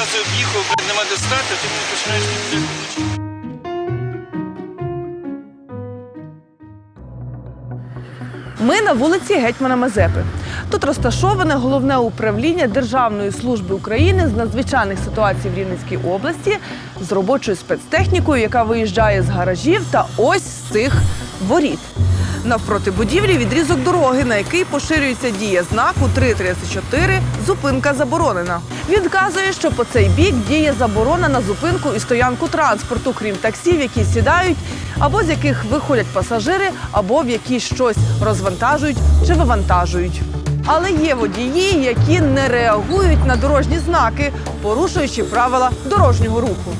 рази об'їхав, блядь, нема де стати, ти мені починаєш відбігти вночі. Ми на вулиці Гетьмана Мазепи. Тут розташоване головне управління Державної служби України з надзвичайних ситуацій в Рівненській області з робочою спецтехнікою, яка виїжджає з гаражів та ось з цих воріт. Навпроти будівлі відрізок дороги, на який поширюється дія знаку 334 зупинка заборонена. Він вказує, що по цей бік діє заборона на зупинку і стоянку транспорту, крім таксів, які сідають, або з яких виходять пасажири, або в які щось розвантажують чи вивантажують. Але є водії, які не реагують на дорожні знаки, порушуючи правила дорожнього руху.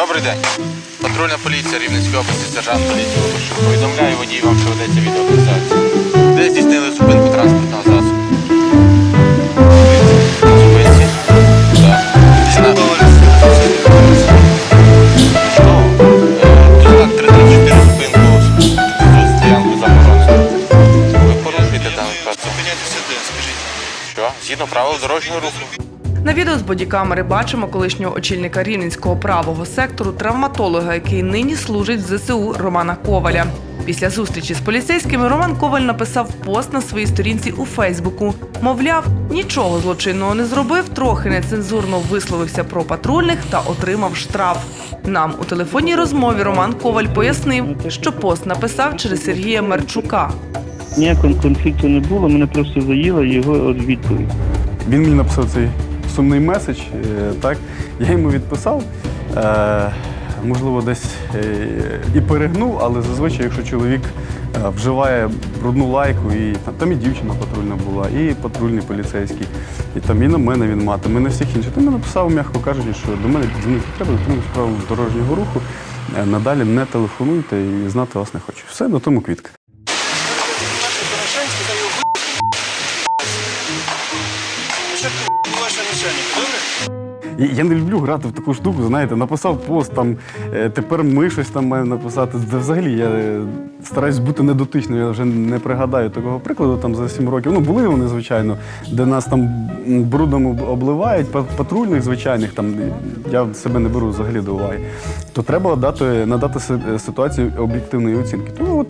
Добрий день. Патрульна поліція Рівненської області, сержант поліції Лукашук. Повідомляю водій вам, що ведеться відеофіксація. Де здійснили зупинку транспортного засобу? На зупинці? Так. Дійсно. Що? Е, знак 334 зупинку з стоянку заборонено. Ви порушуєте даний працю. Зупинятися де, скажіть. Що? Згідно правил дорожнього руху. На відео з бодікамери бачимо колишнього очільника рівненського правого сектору, травматолога, який нині служить в ЗСУ Романа Коваля. Після зустрічі з поліцейськими Роман Коваль написав пост на своїй сторінці у Фейсбуку. Мовляв, нічого злочинного не зробив, трохи нецензурно висловився про патрульних та отримав штраф. Нам у телефонній розмові Роман Коваль пояснив, що пост написав через Сергія Мерчука. Ніякого конфлікту не було, мене просто заїла його відповідь. Він мені написав цей сумний меседж. е, Так я йому відписав. Е, можливо, десь е, і перегнув, але зазвичай, якщо чоловік вживає брудну лайку, і там, і дівчина патрульна була, і патрульний поліцейський, і там і на мене він матиме, і на всіх інших. То він написав, м'яко кажучи, що до мене дзвонити треба, дотримуюсь правил дорожнього руху. Надалі не телефонуйте і знати вас не хочу. Все, на тому квітка. Вашого начальника, добре? Я не люблю грати в таку штуку, знаєте, написав пост, там е, тепер ми щось там маємо написати. Взагалі я е, стараюсь бути недотичним, я вже не пригадаю такого прикладу там за 7 років. Ну, були вони, звичайно, де нас там брудом обливають, патрульних звичайних, там я себе не беру взагалі до уваги. То треба дати, надати ситуацію об'єктивної оцінки. Тому от,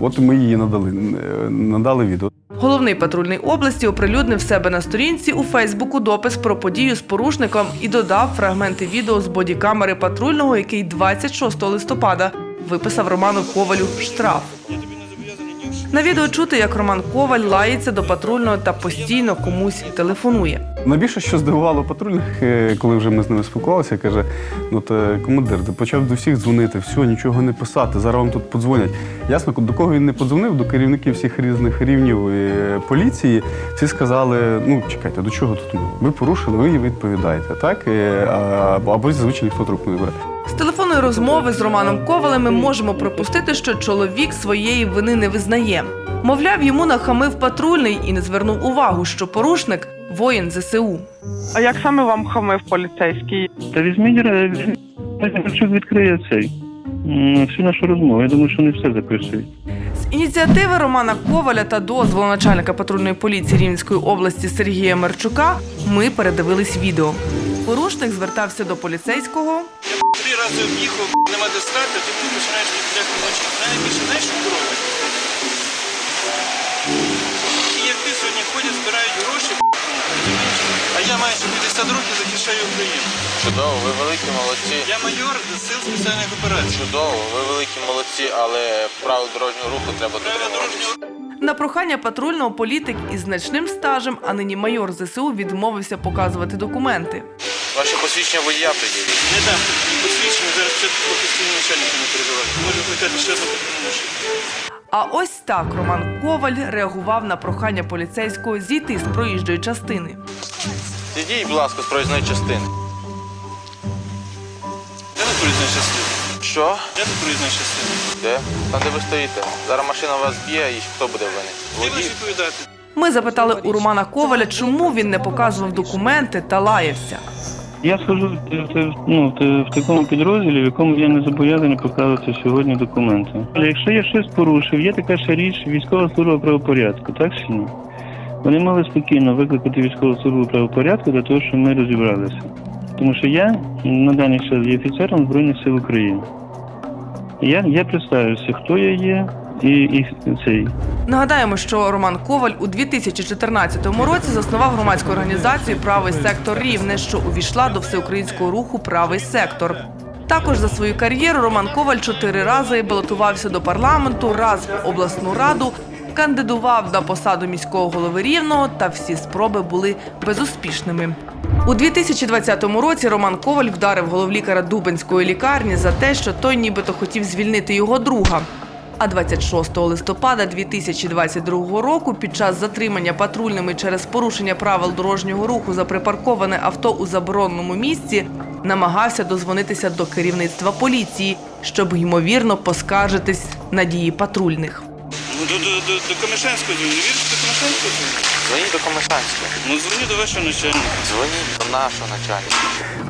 от ми її надали, е, надали відео. Головний патрульний області оприлюднив себе на сторінці у Фейсбуку допис про подію з порушником і додав фрагменти відео з бодікамери патрульного, який 26 листопада виписав Роману Ковалю штраф. На відео чути, як Роман Коваль лається до патрульного та постійно комусь телефонує. Найбільше, що здивувало патрульних, е, коли вже ми з ними спілкувалися, каже: ну то командир, ти почав до всіх дзвонити, все, нічого не писати. Зараз вам тут подзвонять. Ясно, до кого він не подзвонив, до керівників всіх різних рівнів е, поліції. Всі сказали: ну чекайте, до чого тут? Ви порушили, ви відповідаєте, так? Е, або зазвичай ніхто трубку не бере. З телефонної розмови з Романом Ковалем ми можемо припустити, що чоловік своєї вини не визнає. Мовляв, йому нахамив патрульний і не звернув увагу, що порушник воїн ЗСУ. А як саме вам хамив поліцейський? Та візьміть, ре- відкриє цей. Всю нашу розмову. Я думаю, що вони все записують. З ініціативи Романа Коваля та дозволу начальника патрульної поліції Рівненської області Сергія Мерчука ми передивились відео. Порушник звертався до поліцейського. Три об'їхав, нема де стати, ти мені починаєш відбігти вночі. Найбільше знаєш, що дорога? І як ти сьогодні ходять, збирають гроші, а я майже 50 років захищаю Україну. Чудово, ви великі молодці. Я майор сил спеціальних операцій. Чудово, ви великі молодці, але правил дорожнього руху треба Правила дотримуватися. дорожнього На прохання патрульного політик із значним стажем, а нині майор ЗСУ відмовився показувати документи. Ваше посвідчення водія приділіть. не дам посвідчення, зараз ще професійні начальники не переживати. Можу викликати ще одну машину. А ось так Роман Коваль реагував на прохання поліцейського зійти з проїжджої частини. Ідіть, будь ласка, з проїзної частини. Де тут проїзна частина? Що? Де тут проїзна частина? Де? Там, де ви стоїте. Зараз машина вас б'є і хто буде винен? Ти будеш Водій? відповідати. Ми запитали у Романа Коваля, чому він не показував документи та лаявся. Я схожу в, ну, в такому підрозділі, в якому я не зобов'язаний показувати сьогодні документи. Але якщо я щось порушив, є така ще річ військова служба правопорядку, так чи ні? Вони мали спокійно викликати військову службу правопорядку для того, щоб ми розібралися. Тому що я на даний час є офіцером Збройних сил України. Я, я представився, хто я є, і, і цей. Нагадаємо, що Роман Коваль у 2014 році заснував громадську організацію Правий сектор Рівне, що увійшла до всеукраїнського руху Правий сектор. Також за свою кар'єру Роман Коваль чотири рази балотувався до парламенту, раз в обласну раду, кандидував на посаду міського голови Рівного, та всі спроби були безуспішними. У 2020 році Роман Коваль вдарив головлікаря Дубенської лікарні за те, що той нібито хотів звільнити його друга. А 26 листопада 2022 року під час затримання патрульними через порушення правил дорожнього руху за припарковане авто у забороненому місці намагався дозвонитися до керівництва поліції, щоб ймовірно поскаржитись на дії патрульних. Ну, до, до, до, до Комишанського дзвоню. Не вірите до Комишанського дзвоню? Дзвоніть до Комишанського. Ну, дзвоню до вашого начальника. Дзвоніть до нашого начальника.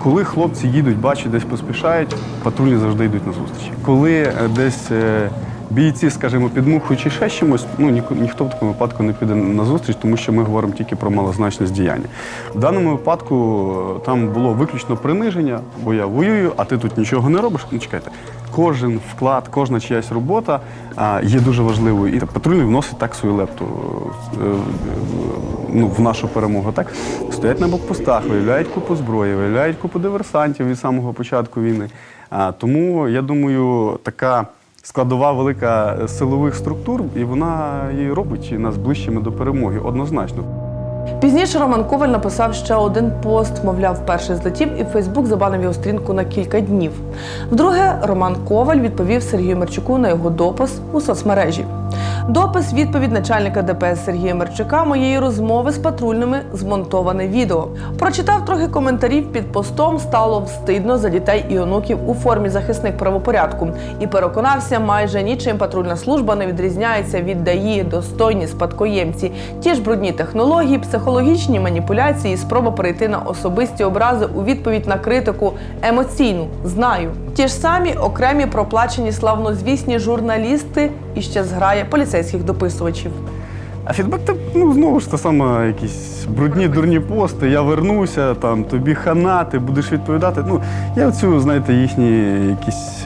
Коли хлопці їдуть, бачать, десь поспішають, патрульні завжди йдуть на зустріч. Коли е, десь е, бійці, скажімо, під мухою чи ще чимось, ну ні, ніхто в такому випадку не піде на зустріч, тому що ми говоримо тільки про малозначність діяння. В даному випадку е, там було виключно приниження, бо я воюю, а ти тут нічого не робиш. Ну чекайте, кожен вклад, кожна чиясь робота є дуже важливою. І патрульний вносить так свою лепту е, е, ну, в нашу перемогу. Так стоять на блокпостах, виявляють купу зброї, виявляють купу диверсантів від самого початку війни. Тому я думаю, така складова велика силових структур, і вона і робить нас ближчими до перемоги, однозначно. Пізніше Роман Коваль написав ще один пост, мовляв, перший злетів, і Фейсбук забанив його стрінку на кілька днів. Вдруге, Роман Коваль відповів Сергію Мерчуку на його допис у соцмережі. Допис відповідь начальника ДПС Сергія Мерчука моєї розмови з патрульними змонтоване відео. Прочитав трохи коментарів під постом, стало встидно за дітей і онуків у формі захисник правопорядку і переконався, майже нічим патрульна служба не відрізняється від ДАІ, достойні спадкоємці, ті ж брудні технології, психологічні маніпуляції, спроба перейти на особисті образи у відповідь на критику емоційну. Знаю. Ті ж самі окремі проплачені славнозвісні журналісти і ще зграє поліцейських дописувачів. А фідбек це ну знову ж те саме якісь брудні дурні пости. Я вернуся, там тобі хана, ти будеш відповідати. Ну я цю, знаєте, їхні якісь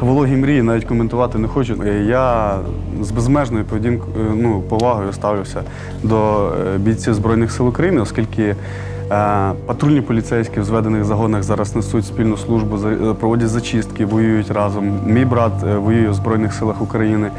вологі мрії навіть коментувати не хочу. Е, Я з безмежною поведінкою, ну, повагою ставлюся до е, бійців Збройних сил України, оскільки е, патрульні поліцейські в зведених загонах зараз несуть спільну службу, е, проводять зачистки, воюють разом. Мій брат е, воює в Збройних силах України.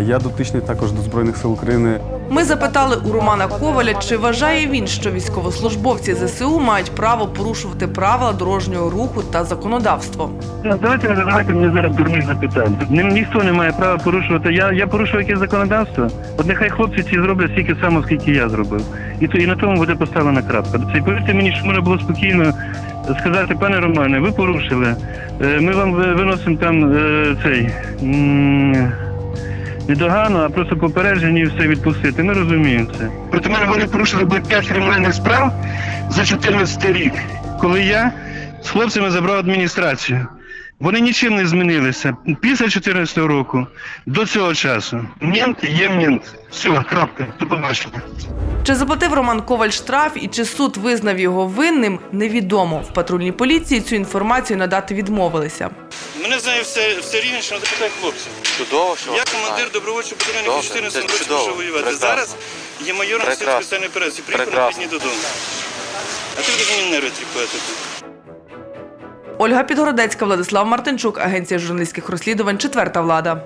Я дотичний також до Збройних сил України. Ми запитали у Романа Коваля, чи вважає він, що військовослужбовці ЗСУ мають право порушувати правила дорожнього руху та законодавство. Ну, Давайте не задавайте мені зараз дурних запитань. Ні, ніхто не має права порушувати. Я, я порушую яке законодавство. От нехай хлопці ці зроблять стільки само, скільки я зробив. І то і на тому буде поставлена крапка. Це повірте мені, що можна було спокійно сказати, пане Романе, ви порушили. Е, Ми вам ви- виносимо там е, цей. Не догану, а просто попередження і все відпустити. Ми розуміємо це. Проти мене вони порушили би 5 кримінальних справ за 14 рік. коли я з хлопцями забрав адміністрацію. Вони нічим не змінилися після 2014 року до цього часу. Мент є мент. Все, крапка. До побачення. Чи заплатив Роман Коваль штраф і чи суд визнав його винним, невідомо. В патрульній поліції цю інформацію надати відмовилися. Мене знає все, все Рівненщина, допитай хлопців. Чудово, що Я командир добровольчого батальйону, Добре, який 14 це році чудово, пішов воювати. прекрасно. Зараз є майором спеціальної операції. Приїхав на днів додому. А ти будеш мені нерви тріпати тут. Ольга Підгородецька, Владислав Мартинчук, агенція журналістських розслідувань, четверта влада.